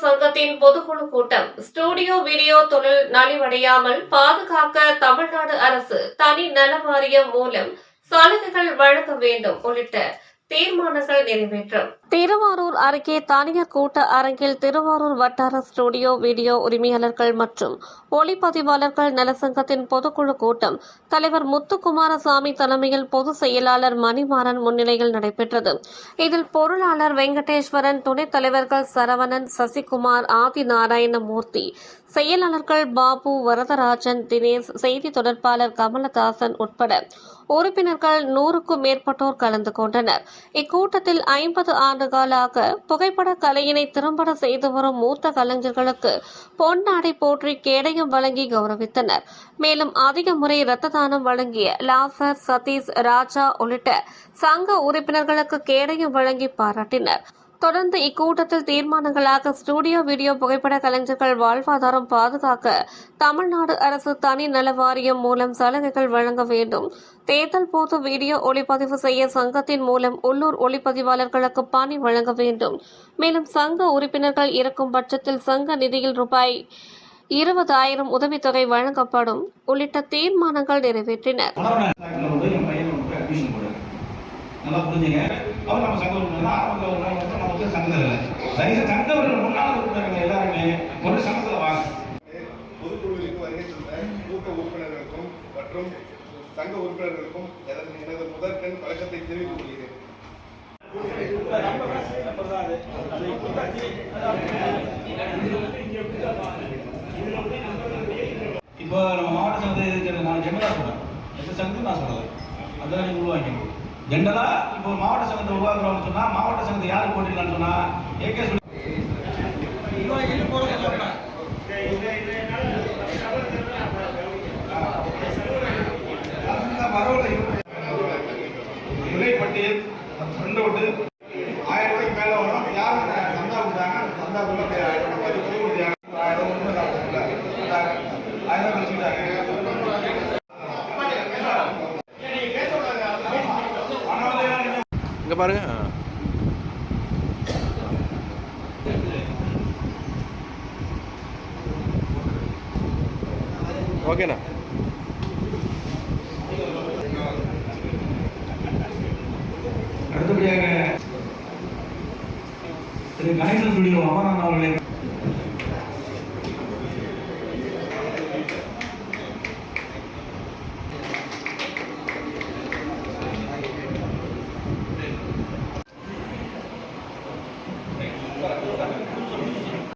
சங்கத்தின் பொதுக்குழு கூட்டம். ஸ்டுடியோ வீடியோ தொழில் நலிவடையாமல் பாதுகாக்க தமிழ்நாடு அரசு தனி நல வாரியம் மூலம் சலுகைகள் வழங்க வேண்டும் உள்ளிட்ட தீர்மானங்கள் நிறைவேற்றும். திருவாரூர் அருகே தனியார் கூட்ட அரங்கில் திருவாரூர் வட்டார ஸ்டுடியோ வீடியோ உரிமையாளர்கள் மற்றும் ஒளிப்பதிவாளர்கள் நலசங்கத்தின் பொதுக்குழு கூட்டம் தலைவர் முத்துக்குமாரசாமி தலைமையில் பொதுச் செயலாளர் மணிமாறன் முன்னிலையில் நடைபெற்றது. இதில் பொருளாளர் வெங்கடேஸ்வரன் துணைத் தலைவர்கள் சரவணன் சசிகுமார் ஆதி நாராயணமூர்த்தி செயலாளர்கள் பாபு வரதராஜன் தினேஷ் செய்தி தொடர்பாளர் கமலதாசன் உட்பட உறுப்பினர்கள் நூறுக்கும் மேற்பட்டோர் கலந்து கொண்டனர். இக்கூட்டத்தில் ஐம்பது ஆண்டுகாலாக புகைப்பட கலையினை திறம்பட செய்து வரும் மூத்த கலைஞர்களுக்கு பொன்னாடை போற்றி கேடயம் வழங்கி கௌரவித்தனர். மேலும் அதிக முறை இரத்த தானம் வழங்கிய லாசர் சதீஷ் ராஜா உள்ளிட்ட சங்க உறுப்பினர்களுக்கு கேடயம் வழங்கி பாராட்டினர். தொடர்ந்து இக்கூட்டத்தில் தீர்மானங்களாக ஸ்டுடியோ வீடியோ புகைப்பட கலைஞர்கள் வாழ்வாதாரம் பாதுகாக்க தமிழ்நாடு அரசு தனி நல வாரியம் மூலம் சலுகைகள் வழங்க வேண்டும். தேர்தல் போது வீடியோ ஒளிப்பதிவு செய்ய சங்கத்தின் மூலம் உள்ளூர் ஒளிப்பதிவாளர்களுக்கு பணி வழங்க வேண்டும். மேலும் சங்க உறுப்பினர்கள் இருக்கும் பட்சத்தில் சங்க நிதியில் ரூபாய் இருபதாயிரம் உதவித்தொகை வழங்கப்படும். உள்ளிட்ட தீர்மானங்கள் நிறைவேற்றினர். அவர் நம்ம சங்க உறுப்பினர் ஆரம்பத்தில் ஒரு நாள் வந்து நம்ம வந்து சங்கத்தில் இல்லை தயவுசெய்து சங்க உறுப்பினர் முன்னாள் உறுப்பினர்கள் எல்லாருமே ஒரு சங்கத்தில் வாங்க பொதுக்குழுவிற்கு வருகை தந்த மூத்த உறுப்பினர்களுக்கும் மற்றும் சங்க உறுப்பினர்களுக்கும் எனது எனது முதற்கண் வழக்கத்தை தெரிவித்துக் கொள்கிறேன் இப்போ நம்ம மாவட்ட சங்கத்தை இருக்கிற நான் ஜெனரலாக சொல்றேன் எந்த சங்கத்தையும் நான் சொல்லலை. அதெல்லாம் நீங்கள் உருவாக்கணும் ஜெனரலாக இப்போ ஒரு மாவட்ட சங்கத்தை உருவாக்குறோம்னு சொன்னால் மாவட்ட சங்கத்தை யார் போட்டிடலாம்னு சொன்னால் ஏகே சொல்லி அந்த வரவுல விலைப்பட்டியல் இங்கே பாருங்க. ஓகேண்ணா. அடுத்தபடியாக திரு கணேசன் ஸ்டுடியோ அமரன் அவர்களை.